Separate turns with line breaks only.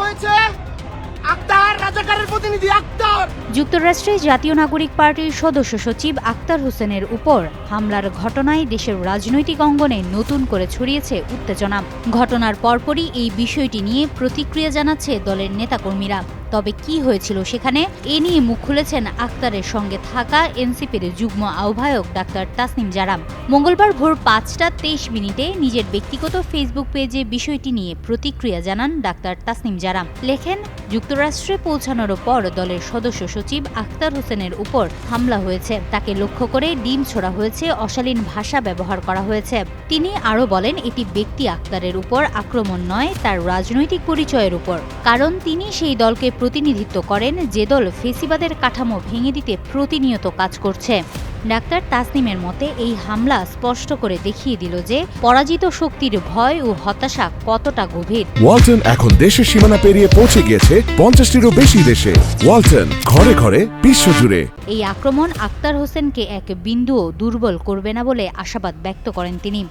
হয়েছে?
যুক্তরাষ্ট্রে জাতীয় নাগরিক পার্টির সদস্য সচিব আক্তার হোসেনের উপর হামলার ঘটনায় দেশের রাজনৈতিক অঙ্গনে নতুন করে ছড়িয়েছে উত্তেজনা। ঘটনার পরপরই এই বিষয়টি নিয়ে প্রতিক্রিয়া জানাচ্ছে দলের নেতাকর্মীরা। তবে কি হয়েছিল সেখানে এ নিয়ে মুখ খুলেছেন আক্তারের সঙ্গে থাকা এনসিপির যুগ্ম আহ্বায়ক ডাক্তার তাসনিম জারাম। মঙ্গলবার ভোর পাঁচটা তেইশ মিনিটে নিজের ব্যক্তিগত ফেসবুক পেজে বিষয়টি নিয়ে প্রতিক্রিয়া জানান ডাক্তার তাসনিম জারাম। লেখেন যুক্তরাষ্ট্রে পৌঁছানোর পর দলের সদস্য সচিব আখতার হোসেনের উপর হামলা হয়েছে। তাকে লক্ষ্য করে ডিম ছোড়া হয়েছে, অশালীন ভাষা ব্যবহার করা হয়েছে। তিনি আরও বলেন, এটি ব্যক্তি আক্তারের উপর আক্রমণ নয়, তার রাজনৈতিক পরিচয়ের উপর। কারণ তিনি সেই দলকে প্রতিনিধিত্ব করেন, যে দল ফেসিবাদের কাঠামো ভেঙে দিতে প্রতিনিয়ত কাজ করছে। ডাক্তার তাসনিমের মতে এই হামলা স্পষ্ট করে দেখিয়ে দিল যে পরাজিত শক্তির ভয় ও হতাশা কতটা গভীর।
ওয়ালটন এখন দেশের সীমানা পেরিয়ে পৌঁছে গিয়েছে পঞ্চাশটিরও বেশি দেশে। ওয়ালটন ঘরে ঘরে বিশ্বজুড়ে।
এই আক্রমণ আক্তার হোসেনকে এক বিন্দুও দুর্বল করবে না বলে আশাবাদ ব্যক্ত করেন তিনি।